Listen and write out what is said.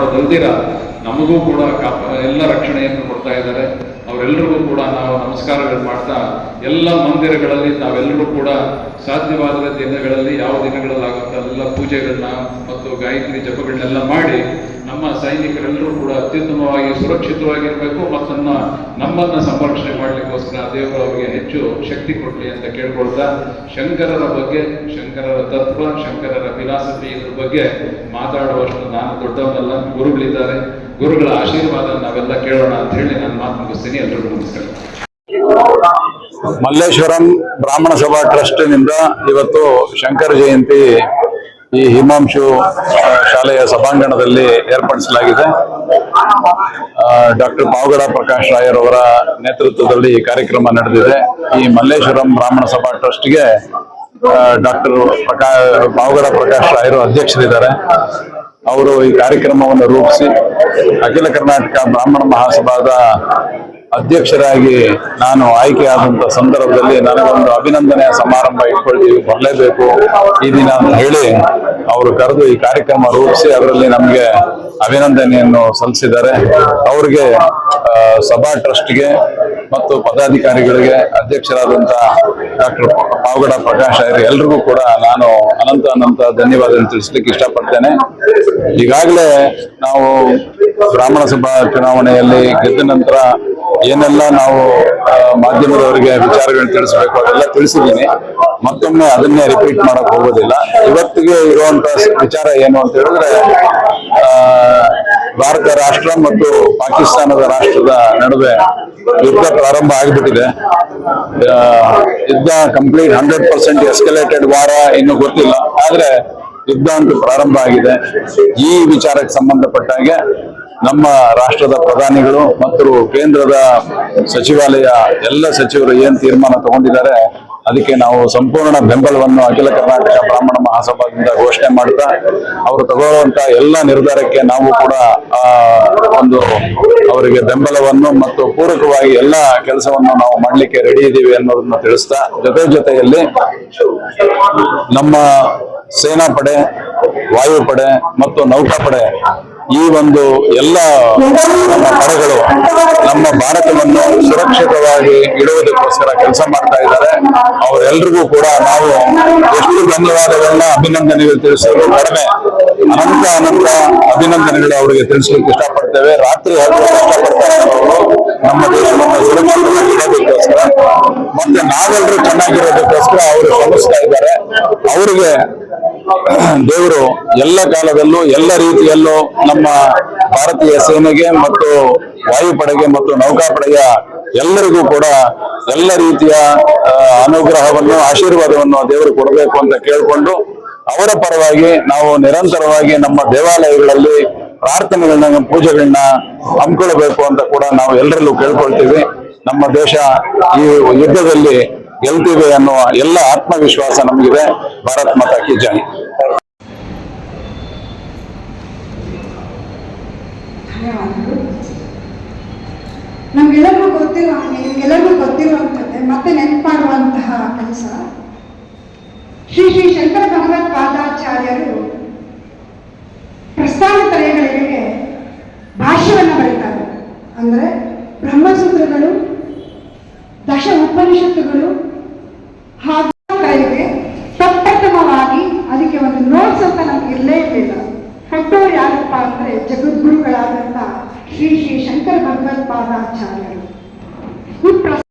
ಕಾಪಾಡೋದಲ್ದಿರ ನಮಗೂ ಕೂಡ ಎಲ್ಲ ರಕ್ಷಣೆಯನ್ನು ಕೊಡ್ತಾ ಇದ್ದಾರೆ. ಅವರೆಲ್ಲರಿಗೂ ಕೂಡ ನಾವು ನಮಸ್ಕಾರಗಳು ಮಾಡ್ತಾ ಎಲ್ಲ ಮಂದಿರಗಳಲ್ಲಿ ನಾವೆಲ್ಲರೂ ಕೂಡ ಸಾಧ್ಯವಾದ ದಿನಗಳಲ್ಲಿ ಯಾವ ದಿನಗಳಲ್ಲಿ ಎಲ್ಲ ಪೂಜೆಗಳನ್ನ ಮತ್ತು ಗಾಯತ್ರಿ ಜಪಗಳನ್ನೆಲ್ಲ ಮಾಡಿ ನಮ್ಮ ಸೈನಿಕರೆಲ್ಲರೂ ಕೂಡ ಅತ್ಯುತ್ತಮವಾಗಿ ಸುರಕ್ಷಿತವಾಗಿರಬೇಕು ಮತ್ತು ನಮ್ಮ ನಮ್ಮನ್ನ ಸಂರಕ್ಷಣೆ ಮಾಡಲಿಕ್ಕೋಸ್ಕರ ದೇವರು ಅವರಿಗೆ ಹೆಚ್ಚು ಶಕ್ತಿ ಕೊಡಲಿ ಅಂತ ಕೇಳ್ಕೊಳ್ತಾ ಶಂಕರರ ಬಗ್ಗೆ, ಶಂಕರರ ತತ್ವ, ಶಂಕರರ ಫಿಲಾಸಫಿ ಇದ್ರ ಬಗ್ಗೆ ಮಾತಾಡುವಷ್ಟು ನಾನು ದೊಡ್ಡವನಲ್ಲ, ಗುರುಗಳಿದ್ದಾರೆ. ಗುರುಗಳ ಆಶೀರ್ವಾದ ನಾವೆಲ್ಲ ಕೇಳೋಣ ಅಂತ ಹೇಳಿ ನಾನು ಮಾತು ಮುಗಿಸ್ತೀನಿ. ಎಲ್ರಿಗೂ ನಮಸ್ಕಾರ. ಮಲ್ಲೇಶ್ವರಂ ಬ್ರಾಹ್ಮಣ ಸಭಾ ಟ್ರಸ್ಟ್ನಿಂದ ಇವತ್ತು ಶಂಕರ ಜಯಂತಿ ಈ ಹಿಮಾಂಶು ಶಾಲೆಯ ಸಭಾಂಗಣದಲ್ಲಿ ಏರ್ಪಡಿಸಲಾಗಿದೆ. ಡಾಕ್ಟರ್ ಪಾವಗಡ ಪ್ರಕಾಶ್ ರಾಯರವರ ನೇತೃತ್ವದಲ್ಲಿ ಈ ಕಾರ್ಯಕ್ರಮ ನಡೆದಿದೆ. ಈ ಮಲ್ಲೇಶ್ವರಂ ಬ್ರಾಹ್ಮಣ ಸಭಾ ಟ್ರಸ್ಟ್ಗೆ ಡಾಕ್ಟರ್ ಪ್ರಕಾ, ಪಾವಗಡ ಪ್ರಕಾಶ್ ರಾಯರು ಅಧ್ಯಕ್ಷರಿದ್ದಾರೆ. ಅವರು ಈ ಕಾರ್ಯಕ್ರಮವನ್ನು ರೂಪಿಸಿ ಅಖಿಲ ಕರ್ನಾಟಕ ಬ್ರಾಹ್ಮಣ ಮಹಾಸಭಾದ ಅಧ್ಯಕ್ಷರಾಗಿ ನಾನು ಆಯ್ಕೆಯಾದಂತ ಸಂದರ್ಭದಲ್ಲಿ ನನಗೊಂದು ಅಭಿನಂದನೆಯ ಸಮಾರಂಭ ಇಟ್ಕೊಳ್ತೀವಿ ಬರಲೇಬೇಕು ಈ ದಿನ ಅಂತ ಹೇಳಿ ಅವರು ಕರೆದು ಈ ಕಾರ್ಯಕ್ರಮ ರೂಪಿಸಿ ಅದರಲ್ಲಿ ನಮಗೆ ಅಭಿನಂದನೆಯನ್ನು ಸಲ್ಲಿಸಿದ್ದಾರೆ. ಅವರಿಗೆ ಸಭಾ ಟ್ರಸ್ಟ್ಗೆ ಮತ್ತು ಪದಾಧಿಕಾರಿಗಳಿಗೆ ಅಧ್ಯಕ್ಷರಾದಂತಹ ಡಾಕ್ಟರ್ ಪಾವಗಡ ಪ್ರಕಾಶ್ ಅವರು, ಎಲ್ರಿಗೂ ಕೂಡ ನಾನು ಅನಂತ ಅನಂತ ಧನ್ಯವಾದ ತಿಳಿಸ್ಲಿಕ್ಕೆ ಇಷ್ಟಪಡ್ತೇನೆ. ಈಗಾಗಲೇ ನಾವು ಬ್ರಾಹ್ಮಣ ಸಭಾ ಚುನಾವಣೆಯಲ್ಲಿ ಗೆದ್ದ ನಂತರ ಏನೆಲ್ಲ ನಾವು ಮಾಧ್ಯಮದವರಿಗೆ ವಿಚಾರಗಳನ್ನ ತಿಳಿಸಬೇಕು ಅದೆಲ್ಲ ತಿಳಿಸಿದ್ದೀನಿ ಮತ್ತೊಮ್ಮೆ ಅದನ್ನೇ ರಿಪೀಟ್ ಮಾಡಕ್ ಹೋಗೋದಿಲ್ಲ. ಇವತ್ತಿಗೆ ಇರುವಂತ ವಿಚಾರ ಏನು ಅಂತ ಹೇಳಿದ್ರೆ ಭಾರತ ರಾಷ್ಟ್ರ ಮತ್ತು ಪಾಕಿಸ್ತಾನದ ರಾಷ್ಟ್ರದ ನಡುವೆ ಯುದ್ಧ ಪ್ರಾರಂಭ ಆಗಿಬಿಟ್ಟಿದೆ. ಯುದ್ಧ ಕಂಪ್ಲೀಟ್ ಹಂಡ್ರೆಡ್ ಪರ್ಸೆಂಟ್ ಎಸ್ಕಲೇಟೆಡ್ ವಾರ ಇನ್ನು ಗೊತ್ತಿಲ್ಲ. ಆದ್ರೆ ಯುದ್ಧ ಅಂತೂ ಪ್ರಾರಂಭ ಆಗಿದೆ. ಈ ವಿಚಾರಕ್ಕೆ ಸಂಬಂಧಪಟ್ಟ ಹಾಗೆ ನಮ್ಮ ರಾಷ್ಟ್ರದ ಪ್ರಧಾನಿಗಳು ಮತ್ತು ಕೇಂದ್ರದ ಸಚಿವಾಲಯ ಎಲ್ಲ ಸಚಿವರು ಏನ್ ತೀರ್ಮಾನ ತಗೊಂಡಿದ್ದಾರೆ, ಅದಕ್ಕೆ ನಾವು ಸಂಪೂರ್ಣ ಬೆಂಬಲವನ್ನು ಅಖಿಲ ಕರ್ನಾಟಕ ಬ್ರಾಹ್ಮಣ ಮಹಾಸಭಾದಿಂದ ಘೋಷಣೆ ಮಾಡ್ತಾ, ಅವರು ತಗೊಳ್ಳುವಂತ ಎಲ್ಲ ನಿರ್ಧಾರಕ್ಕೆ ನಾವು ಕೂಡ ಒಂದು ಅವರಿಗೆ ಬೆಂಬಲವನ್ನು ಮತ್ತು ಪೂರಕವಾಗಿ ಎಲ್ಲ ಕೆಲಸವನ್ನು ನಾವು ಮಾಡಲಿಕ್ಕೆ ರೆಡಿ ಇದ್ದೀವಿ ಅನ್ನೋದನ್ನ ತಿಳಿಸ್ತಾ, ಜೊತೆ ಜೊತೆಯಲ್ಲಿ ನಮ್ಮ ಸೇನಾಪಡೆ, ವಾಯುಪಡೆ ಮತ್ತು ನೌಕಾಪಡೆ ಈ ಒಂದು ಎಲ್ಲ ಪಡೆಗಳು ನಮ್ಮ ಭಾರತವನ್ನು ಸುರಕ್ಷಿತವಾಗಿ ಇಡುವುದಕ್ಕೋಸ್ಕರ ಕೆಲಸ ಮಾಡ್ತಾ ಇದ್ದಾರೆ. ಅವರೆಲ್ರಿಗೂ ಕೂಡ ನಾವು ಎಷ್ಟು ಧನ್ಯವಾದಗಳನ್ನ ಅಭಿನಂದನೆಗಳು ತಿಳಿಸಲು ಕಡಿಮೆ. ಅನಂತ ಅನಂತ ಅಭಿನಂದನೆಗಳು ಅವರಿಗೆ ತಿಳಿಸಲಿಕ್ಕೆ ಇಷ್ಟಪಡ್ತೇವೆ. ರಾತ್ರಿ ಹಗಲು ಕಷ್ಟಪಡ್ತಾ ನಮ್ಮ ದೇಶವನ್ನು ಸುರಕ್ಷಿತವಾಗಿ ಇಡೋದಕ್ಕೋಸ್ಕರ ಮತ್ತೆ ನಾವೆಲ್ಲರೂ ಚೆನ್ನಾಗಿರೋದಕ್ಕೋಸ್ಕರ ಅವರು ಶ್ರಮಿಸ್ತಾ ಇದ್ದಾರೆ. ಅವರಿಗೆ ದೇವರು ಎಲ್ಲ ಕಾಲದಲ್ಲೂ, ಎಲ್ಲ ರೀತಿಯಲ್ಲೂ ನಮ್ಮ ಭಾರತೀಯ ಸೇನೆಗೆ ಮತ್ತು ವಾಯುಪಡೆಗೆ ಮತ್ತು ನೌಕಾಪಡೆಯ ಎಲ್ಲರಿಗೂ ಕೂಡ ಎಲ್ಲ ರೀತಿಯ ಅನುಗ್ರಹವನ್ನು, ಆಶೀರ್ವಾದವನ್ನು ದೇವರು ಕೊಡಬೇಕು ಅಂತ ಕೇಳಿಕೊಂಡು ಅವರ ಪರವಾಗಿ ನಾವು ನಿರಂತರವಾಗಿ ನಮ್ಮ ದೇವಾಲಯಗಳಲ್ಲಿ ಪ್ರಾರ್ಥನೆಗಳನ್ನ, ಪೂಜೆಗಳನ್ನ ಹಮ್ಮಿಕೊಳ್ಬೇಕು ಅಂತ ಕೂಡ ನಾವು ಎಲ್ಲರಲ್ಲೂ ಕೇಳ್ಕೊಳ್ತೀವಿ. ನಮ್ಮ ದೇಶ ಈ ಯುದ್ಧದಲ್ಲಿ ಗೆಲ್ತೀವಿ ಅನ್ನುವ ಎಲ್ಲ ಆತ್ಮವಿಶ್ವಾಸ ನಮಗಿದೆ. ಭಾರತ್ ಮಾತಾ ಕಿ ಜೈ. ನಮ್ಗೆಲ್ಲರಿಗೂ ಗೊತ್ತಿರೋ ನಿಮ್ಗೆಲ್ಲರಿಗೂ ಗೊತ್ತಿರುವಂಥದ್ದೇ ಮತ್ತೆ ನೆನಪಾಡುವಂತಹ ಕೆಲಸ. ಶ್ರೀ ಶ್ರೀ ಶಂಕರ ಭಗವತ್ ಪಾದಾಚಾರ್ಯರು ತಲೆಗಳಿಗೆ ಭಾಷ್ಯವನ್ನು ಬರೀತಾರೆ. ಅಂದ್ರೆ ಬ್ರಹ್ಮಸೂತ್ರಗಳು, ದಶ ಉಪನಿಷತ್ತುಗಳು ಹಾಗೂ ಪ್ರಪ್ರಥಮವಾಗಿ ಅದಕ್ಕೆ ಒಂದು ನೋಟ್ಸ್ ಅಂತ ನಮ್ಗೆ ಇರಲೇ ಇರಲಿಲ್ಲ ಯಾರಪ್ಪ ಅಂದ್ರೆ ಜಗದ್ಗುರುಗಳಾದಂತ ಶ್ರೀ ಶ್ರೀ ಶಂಕರ ಭಗವತ್ಪಾದಾಚಾರ್ಯರು.